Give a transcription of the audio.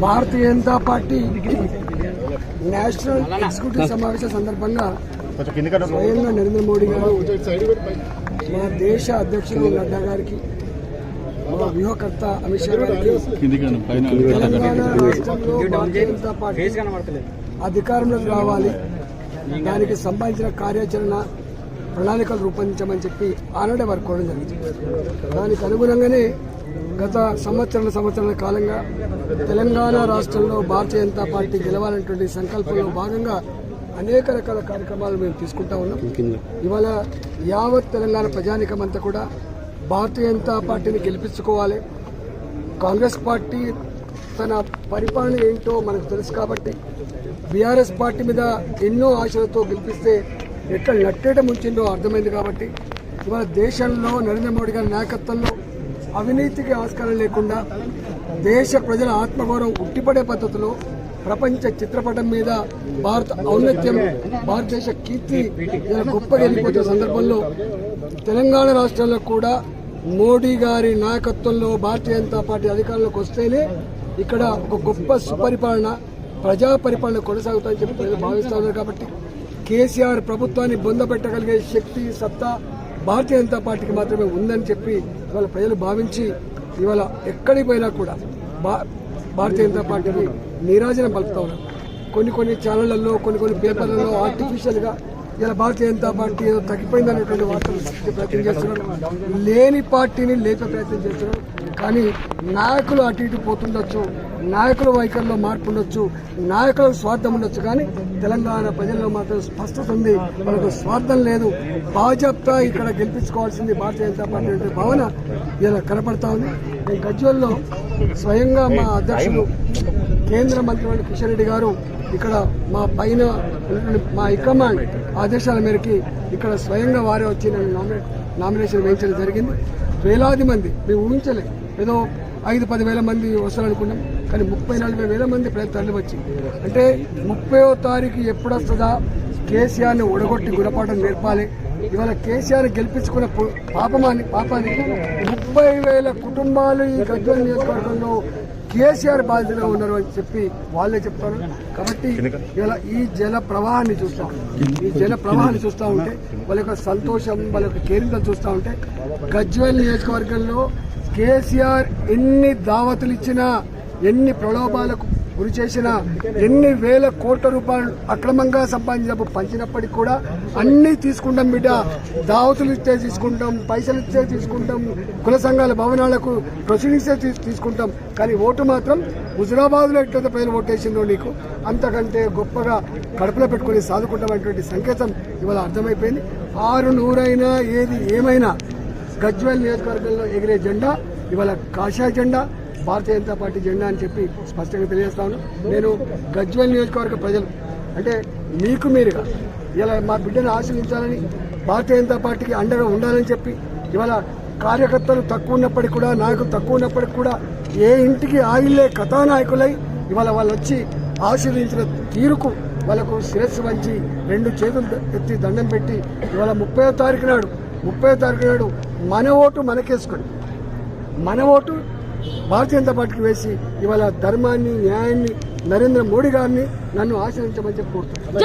Bharatiya Janata party national executive సమావేశం సందర్భంగా స్వయంగా నరేంద్ర మోడీ గారు మా దేశ అధ్యక్షులు నడ్డా గారికి మా వ్యూహకర్త అమిత్ షా గారికి తెలంగాణ రాష్ట్రంలో భారతీయ జనతా పార్టీ అధికారంలోకి రావాలి. దానికి సంబంధించిన కార్యాచరణ ప్రణాళికలు రూపొందించమని చెప్పి ఆనాడే వారు కోరడం జరిగింది. దానికి అనుగుణంగానే గత సంవత్సరాల సంవత్సరాల కాలంగా తెలంగాణ రాష్ట్రంలో భారతీయ జనతా పార్టీ గెలవాలనేటువంటి సంకల్పంలో భాగంగా అనేక రకాల కార్యక్రమాలు మేము తీసుకుంటా ఉన్నాం. ఇవాళ యావత్ తెలంగాణ ప్రజానికం అంతా కూడా భారతీయ జనతా పార్టీని గెలిపించుకోవాలి. కాంగ్రెస్ పార్టీ తన పరిపాలన ఏంటో మనకు తెలుసు కాబట్టి బీఆర్ఎస్ పార్టీ మీద ఎన్నో ఆశలతో గెలిపిస్తే ఎక్కడ నట్టేట ముంచిందో అర్థమైంది కాబట్టి ఇవాళ దేశంలో నరేంద్ర మోడీ గారి నాయకత్వంలో అవినీతికి ఆస్కారం లేకుండా దేశ ప్రజల ఆత్మగౌరవం ఉట్టిపడే పద్ధతిలో ప్రపంచ చిత్రపటం మీద భారత ఔన్నత్యం భారతదేశ కీర్తి ఇలా గొప్పగా వెళ్ళిపోతున్న సందర్భంలో తెలంగాణ రాష్ట్రంలో కూడా మోడీ గారి నాయకత్వంలో భారతీయ జనతా పార్టీ అధికారంలోకి వస్తేనే ఇక్కడ ఒక గొప్ప సుపరిపాలన ప్రజా పరిపాలన కొనసాగుతాయని చెప్పి ప్రజలు కాబట్టి కేసీఆర్ ప్రభుత్వాన్ని బొందపెట్టగలిగే శక్తి సత్తా భారతీయ జనతా పార్టీకి మాత్రమే ఉందని చెప్పి ఇవాళ ప్రజలు భావించి ఇవాళ ఎక్కడికి పోయినా కూడా భా భారతీయ జనతా పార్టీని నీరాజనం పలుకుతా ఉన్నారు. కొన్ని కొన్ని ఛానళ్ళలో కొన్ని కొన్ని పేపర్లలో ఆర్టిఫిషియల్గా ఇలా భారతీయ జనతా పార్టీ ఏదో తగ్గిపోయిందనేటువంటి వార్తలు ప్రయత్నం చేస్తున్నారు. లేని పార్టీని లేపే ప్రయత్నం చేస్తున్నారు. కానీ నాయకులు అటు ఇటు పోతుండొచ్చు నాయకుల వైఖరిలో మార్పు ఉండొచ్చు నాయకులకు స్వార్థం ఉండొచ్చు కానీ తెలంగాణ ప్రజల్లో మాత్రం స్పష్టత ఉంది. మనకు స్వార్థం లేదు. భాజపా ఇక్కడ గెలిపించుకోవాల్సింది భారతీయ జనతా పార్టీ భావన ఇలా కనపడతా ఉంది. గజ్వల్లో స్వయంగా మా అధ్యక్షులు కేంద్ర మంత్రి కిషన్ రెడ్డి గారు ఇక్కడ మా పైన మా హైకమాండ్ ఆదేశాల మేరకి ఇక్కడ స్వయంగా వారే వచ్చి నేను నామినేషన్ వేయించడం జరిగింది. వేలాది మంది మేము ఊహించలే. ఏదో ఐదు పది వేల మంది వస్తారనుకున్నాం. కానీ ముప్పై నలభై వేల మంది తరలి వచ్చి అంటే ముప్పయో తారీఖు ఎప్పుడొస్తుందా? కేసీఆర్ని ఒడగొట్టి గుణపాఠం నేర్పాలి. ఇవాళ కేసీఆర్ గెలిపించుకున్న పాపమాని పాపానికి ముప్పై వేల కుటుంబాలు ఈ గజ్వల్ నియోజకవర్గంలో కేసీఆర్ బాధ్యతగా ఉన్నారు అని చెప్పి వాళ్ళే చెప్తారు. కాబట్టి ఇలా ఈ జల ప్రవాహాన్ని చూస్తాం ఈ జల ప్రవాహాన్ని చూస్తూ ఉంటే వాళ్ళ యొక్క సంతోషం వాళ్ళ యొక్క కేరింతలు చూస్తూ ఉంటే గజ్వల్ నియోజకవర్గంలో కేసీఆర్ ఎన్ని దావతులు ఇచ్చినా ఎన్ని ప్రలోభాలకు గురి చేసిన ఎన్ని వేల కోట్ల రూపాయలు అక్రమంగా సంపాదించిన పంచినప్పటికీ కూడా అన్నీ తీసుకుంటాం బిడ్డ. దావతులు ఇస్తే తీసుకుంటాం పైసలు ఇస్తే తీసుకుంటాం కుల సంఘాల భవనాలకు ప్రొసీడింగ్స్ తీసుకుంటాం. కానీ ఓటు మాత్రం హుజురాబాద్లో ఎట్లయితే ప్రజలు ఓటేసిందో నీకు అంతకంటే గొప్పగా కడుపులో పెట్టుకుని సాధుకుంటామనేటువంటి సంకేతం ఇవాళ అర్థమైపోయింది. ఆరు నూరైనా ఏది ఏమైనా గజ్వేల్ నియోజకవర్గంలో ఎగిరే జెండా ఇవాళ కాషాయ జెండా. భారతీయ జనతా పార్టీ జెండా అని చెప్పి స్పష్టంగా తెలియజేస్తాను నేను గజ్వల్ నియోజకవర్గ ప్రజలు. అంటే మీకు మీరుగా. ఇలా మా బిడ్డను ఆశ్రయించాలని భారతీయ జనతా పార్టీకి అండగా ఉండాలని చెప్పి ఇవాళ కార్యకర్తలు తక్కువ ఉన్నప్పటికీ కూడా నాయకులు తక్కువ ఉన్నప్పటికీ కూడా ఏ ఇంటికి ఆగిలే కథానాయకులై ఇవాళ వాళ్ళు వచ్చి ఆశీర్వదించిన తీరుకు వాళ్ళకు శిరస్సు వంచి రెండు చేతులు ఎత్తి దండం పెట్టి ఇవాళ ముప్పై తారీఖు నాడు ముప్పై తారీఖు నాడు మన ఓటు మనకేసుకొని మన ఓటు భారతీయ జనతా పార్టీకి వేసి ఇవాళ ధర్మాన్ని న్యాయాన్ని నరేంద్ర మోడీ గారిని నన్ను ఆశ్రయించమని చెప్పి కోరుతున్నాను.